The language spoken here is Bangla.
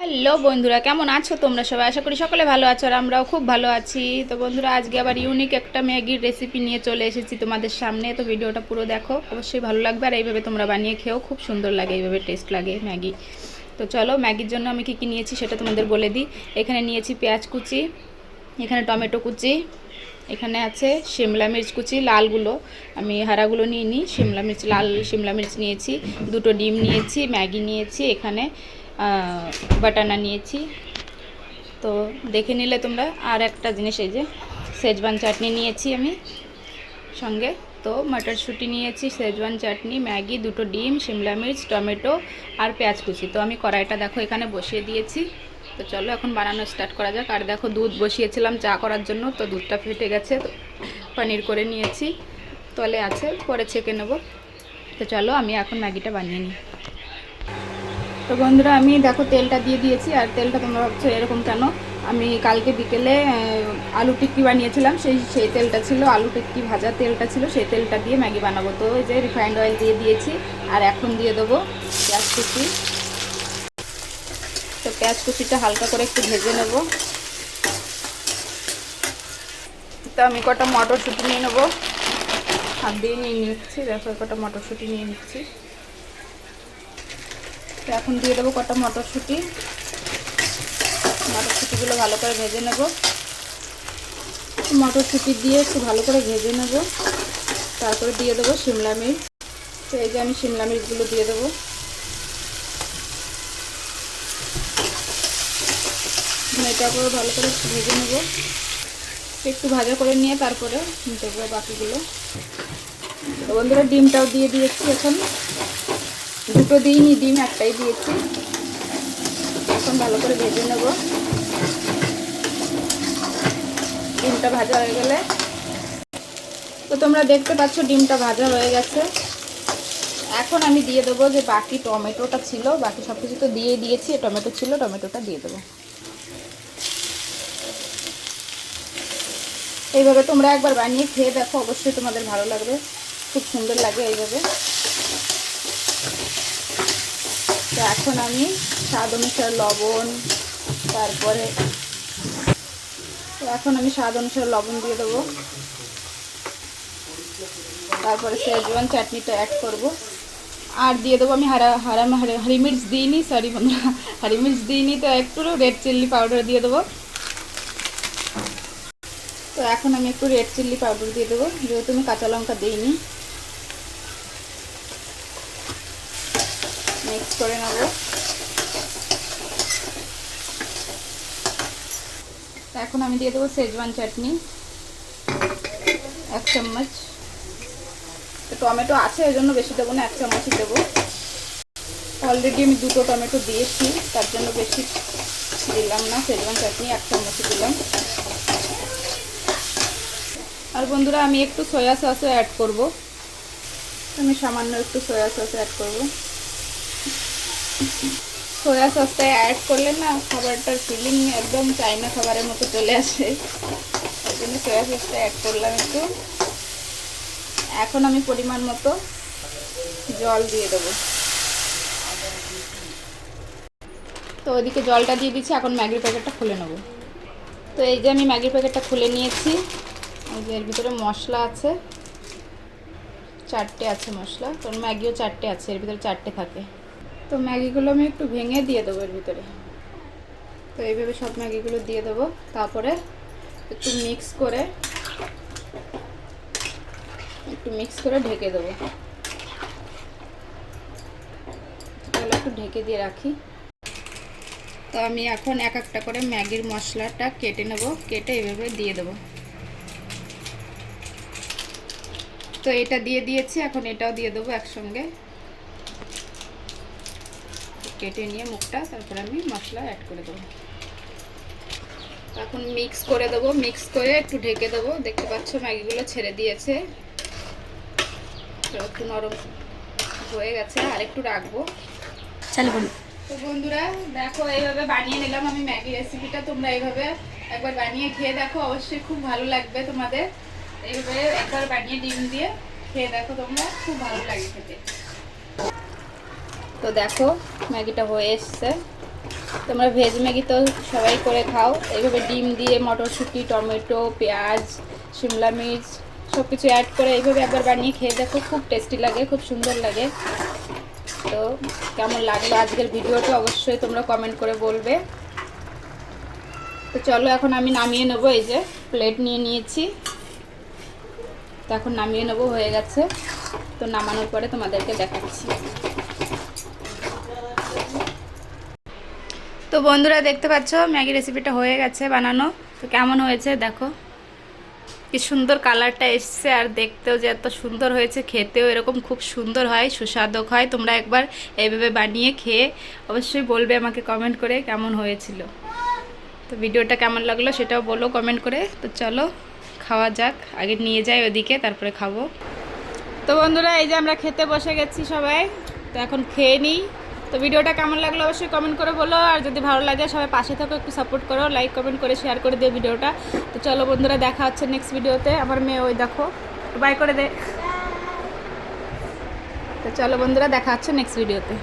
হ্যালো বন্ধুরা, কেমন আছো তোমরা? সবাই আশা করি সকলে ভালো আছো আর আমরাও খুব ভালো আছি। তো বন্ধুরা, আজকে আবার ইউনিক একটা ম্যাগির রেসিপি নিয়ে চলে এসেছি তোমাদের সামনে। তো ভিডিওটা পুরো দেখো, অবশ্যই ভালো লাগবে আর এইভাবে তোমরা বানিয়ে খেয়েও খুব সুন্দর লাগে, এইভাবে টেস্ট লাগে ম্যাগি। তো চলো, ম্যাগির জন্য আমি কী কী নিয়েছি সেটা তোমাদের বলে দিই। এখানে নিয়েছি পেঁয়াজ কুচি, এখানে টমেটো কুচি, এখানে আছে শিমলা মির্চ কুচি, লালগুলো। আমি হারাগুলো নিয়ে নিই শিমলা মির্চ, লাল শিমলা মির্চ নিয়েছি, দুটো ডিম নিয়েছি, ম্যাগি নিয়েছি, এখানে বাটানা নিয়েছি। তো দেখে নিলে তোমরা। আর একটা জিনিস এই যে সেজওয়ান চাটনি নিয়েছি আমি সঙ্গে। তো মটরশুঁটি নিয়েছি সেজওয়ান চাটনি, ম্যাগি, দুটো ডিম শিমলা মির্চ, টমেটো আর পেঁয়াজ কুচি। তো আমি কড়াইটা দেখো এখানে বসিয়ে দিয়েছি। তো চলো এখন বানানো স্টার্ট করা যাক। আর দেখো দুধ বসিয়েছিলাম চা করার জন্য। তো দুধটা ফেটে গেছে। পনির করে নিয়েছি। তলে আছে, পরে ছেঁকে নেব। তো চলো আমি এখন ম্যাগিটা বানিয়ে নিই। তো বন্ধুরা, আমি দেখো তেলটা দিয়ে দিয়েছি, আর তেলটা তোমরা ভাবছ এরকম কেন? আমি কালকে বিকেলে আলু টিক্কি বানিয়েছিলাম, সেই সেই তেলটা ছিল, আলু টিক্কি ভাজা তেলটা ছিল, সেই তেলটা দিয়ে ম্যাগি বানাবো। তো ওই যে রিফাইন্ড অয়েল দিয়ে দিয়েছি, আর এখন দিয়ে দেবো পেঁয়াজ কুচি। তো পেঁয়াজ কুচিটা হালকা করে একটু ভেজে নেব। তো আমি কটা মটরশুঁটি নিয়ে নেব। হাত দিয়ে নিয়ে নিচ্ছি, দেখো কটা মটরশুঁটি নিয়ে নিচ্ছি। তো এখন দিয়ে দেবো কটা মটরশুঁটি। মটরশুঁটিগুলো ভালো করে ভেজে নেব। মটরশুঁটি দিয়ে একটু ভালো করে ভেজে নেব। তারপরে দিয়ে দেবো শিমলা মির্চ। তো এই যে আমি শিমলা মির্চগুলো দিয়ে দেবো। এটাকেও ভালো করে ভেজে নেব। একটু ভাজা করে নিয়ে তারপরে দেবো বাকিগুলো। বন্ধুরা, ডিমটাও দিয়ে দিয়েছি এখন। দুটো দিইনি, ডিম একটাই দিয়েছি। এখন ভালো করে ভেজে নেব। ডিমটা ভাজা হয়ে গেলে। তো তোমরা দেখতে পাচ্ছ ডিমটা ভাজা হয়ে গেছে। এখন আমি দিয়ে দেবো যে বাকি টমেটোটা ছিল, বাকি সব কিছু তো দিয়ে দিয়েছি টমেটো ছিল, টমেটোটা দিয়ে দেবো। এইভাবে তোমরা একবার বানিয়ে খেয়ে দেখো, অবশ্যই তোমাদের ভালো লাগবে। খুব সুন্দর লাগে এইভাবে। তো এখন আমি স্বাদ অনুসার লবণ, তারপরে এখন আমি স্বাদ অনুসারে লবণ দিয়ে দেবো। তারপরে শেজওয়ান চাটনিটা অ্যাড করব। আর দিয়ে দেবো আমি হারা হারা, হারি হারি মির্চ দিইনি সরি বন্ধুরা, হারি মির্চ দিইনি, তো একটু রেড চিল্লি পাউডার দিয়ে দেবো। তো এখন আমি একটু রেড চিল্লি পাউডার দিয়ে দেবো, যেহেতু আমি কাঁচা লঙ্কা দিইনি। মিক্স করে নেব। এখন আমি দিয়ে দেবো শেজওয়ান চাটনি এক চামচ। টমেটো আছে ওই জন্য বেশি দেবো না, এক চামচই দেবো। অলরেডি আমি দুটো টমেটো দিয়েছি, তার জন্য বেশি দিলাম না শেজওয়ান চাটনি এক চামচ দিলাম। আর বন্ধুরা, আমি একটু সয়া সসও অ্যাড করব। আমি সামান্য একটু সয়া সস অ্যাড করব। সয়া সসটা অ্যাড করলে না খাবারটার ফিলিং একদম চাইনা খাবারের মতো চলে আসে। ওই জন্য সয়া সসটা অ্যাড করলাম একটু। এখন আমি পরিমাণ মতো জল দিয়ে দেবো। তো ওইদিকে জলটা দিয়ে দিচ্ছি, এখন ম্যাগির প্যাকেটটা খুলে নেব। তো এই যে আমি ম্যাগির প্যাকেটটা খুলে নিয়েছি, এই যে এর ভিতরে মশলা আছে। চারটে আছে মশলা তো ম্যাগিও চারটে আছে, এর ভিতরে চারটে থাকে। তো ম্যাগিগুলো আমি একটু ভেঙে দিয়ে দেবো এর ভিতরে। তো এইভাবে সব ম্যাগিগুলো দিয়ে দেবো। তারপরে একটু মিক্স করে, একটু মিক্স করে ঢেকে দেবো। তাহলে একটু ঢেকে দিয়ে রাখি। তো আমি এখন এক একটা করে ম্যাগির মশলাটা কেটে নেব, কেটে এইভাবে দিয়ে দেবো। তো এটা দিয়ে দিয়েছি, এখন এটাও দিয়ে দেবো একসঙ্গে। কেটে নিয়ে মুখটা তারপরে আমি মশলা অ্যাড করে দেবো। এখন মিক্স করে দেবো মিক্স করে একটু ঢেকে দেবো। দেখতে পাচ্ছ ম্যাগিগুলো ছেড়ে দিয়েছে। একটু নরম হয়ে গেছে আর একটু রাখব। চালু তো বন্ধুরা দেখো এইভাবে বানিয়ে নিলাম আমি ম্যাগি রেসিপিটা তোমরা এইভাবে একবার বানিয়ে খেয়ে দেখো অবশ্যই খুব ভালো লাগবে তোমাদের। এইভাবে একবার বানিয়ে ডিম দিয়ে খেয়ে দেখো তোমরা খুব ভালো লাগে খেতে। তো দেখো, ম্যাগিটা হয়ে এসছে। তোমরা ভেজ ম্যাগি তো সবাই করে খাও। এইভাবে ডিম দিয়ে মটরশুঁটি, টমেটো, পেঁয়াজ শিমলা মির্চ সব কিছু অ্যাড করে এইভাবে একবার বানিয়ে খেয়ে দেখো, খুব টেস্টি লাগে, খুব সুন্দর লাগে। তো কেমন লাগল আজকের ভিডিওটা অবশ্যই তোমরা কমেন্ট করে বলবে। তো চলো এখন আমি নামিয়ে নেব, এই যে প্লেট নিয়ে নিয়েছি। তো এখন নামিয়ে নেব, হয়ে গেছে। তো নামানোর পরে তোমাদেরকে দেখাচ্ছি। তো বন্ধুরা দেখতে পাচ্ছ, ম্যাগি রেসিপিটা হয়ে গেছে বানানো। তো কেমন হয়েছে দেখো। কি সুন্দর কালারটা এসছে আর দেখতেও যে এত সুন্দর হয়েছে, খেতেও এরকম খুব সুন্দর হয়, সুস্বাদু হয়। তোমরা একবার এইভাবে বানিয়ে খেয়ে অবশ্যই বলবে আমাকে কমেন্ট করে কেমন হয়েছিল। তো ভিডিওটা কেমন লাগল সেটাও বলো কমেন্ট করে। তো চলো, খাওয়া যাক। আগে নিয়ে যাই ওদিকে, তারপরে খাব। তো বন্ধুরা, এই যে আমরা খেতে বসে গেছি সবাই। তো এখন খেয়ে নিই। তো ভিডিওটা কেমন লাগল অবশ্যই কমেন্ট করে বলো। আর যদি ভালো লাগে, সবাই পাশে থাকো, একটু সাপোর্ট করো লাইক কমেন্ট করে শেয়ার করে দিও ভিডিওটা। তো চলো বন্ধুরা, দেখা হচ্ছে নেক্সট ভিডিওতে আমার মেয়ে ওই দেখো বাই করে দে। তো চলো বন্ধুরা, দেখা হচ্ছে নেক্সট ভিডিওতে